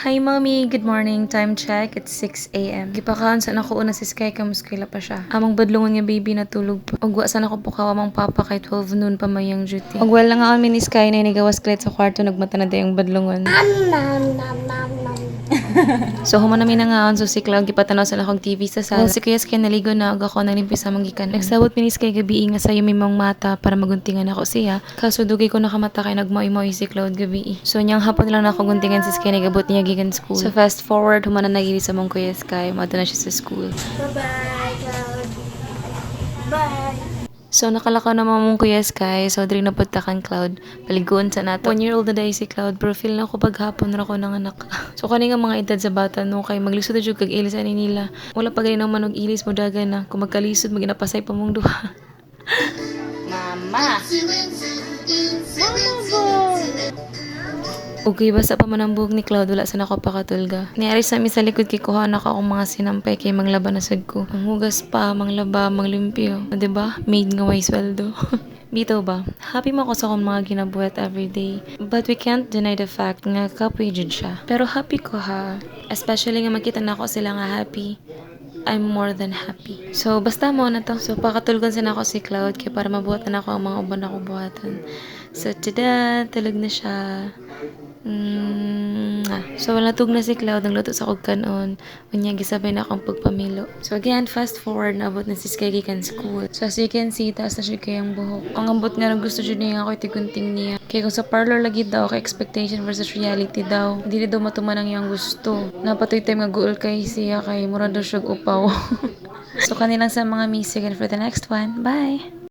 Hi mommy, good morning. Time check, it's 6 a.m. Gipakaon sa ako una si Sky kamuskila pa siya. Amang badlungon nga baby natulog pa. Ug wa sa nako po kawamang papa kay 12 noon pa mayang duty. Ug wala nga kami ni Sky na nigawas klit sa kwarto nagmata na dayong badlungon. So human namin na ngaon so si Cloud gipatanaw sa akong TV sa sala. Si Kuya Sky naligo na ug ako nalimpi sa manggikan. Nagsabot mi ni Sky gabi nga sayo mi mong mata para maguntingan ako siya. Kaso dugay ko nakamata kay nagmoy-moy si Cloud gabi. So niyang hapon lang na ako guntingan si Sky nagabot niya gikan school. So fast forward human na nagili sa mong Kuya Sky, mo na siya sa school. Bye-bye, Cloud. Bye. So nakalakaw na mong Kuya Sky, so diri na kang Cloud. Paliguan sa nato. One year old na dahil si Cloud, pero feel na ko paghapon na ako ng anak. So kani nga mga edad sa bata no kay maglisod na jud kag ilis ani nila. Wala pa gani nang manog ilis mo dagan na. Kung magkalisod maginapasay pa mong duha. Mama. Okay, basta pa man ang buhok ni Cloud, wala sa nako pakatulga. Niari sa sa likod kay kuha na ka akong mga sinampay kay manglaba na sad ko. Manghugas pa, manglaba, manglimpyo. O, diba? Made nga way sweldo. Bito ba? Happy mo ako sa akong mga ginabuhat everyday. But we can't deny the fact nga kapoy jud siya. Pero happy ko ha. Especially nga makita na ako sila nga happy. I'm more than happy. So, basta mo na to. So, pakatulgon sa ako si Cloud kaya para mabuhatan ako ang mga uban ako buhatan. So, tada, tulog na siya. Mm, ah. So, wala tug na si Cloud ang luto sa kog kanon. Unya, gisabay na akong pagpamilo. So, again, fast forward, naabot na si Sky gikan school. So, as you can see, taas na siya kayang buhok. Ang ambot nga nang gusto siya niya ako tigunting niya. Kaya kung sa parlor lagi daw, kay expectation versus reality daw, hindi daw matuman ang iyang gusto. Napatoy time nga guol kay siya kay mura daw siya upaw. so, kanilang sa mga music and for the next one, bye!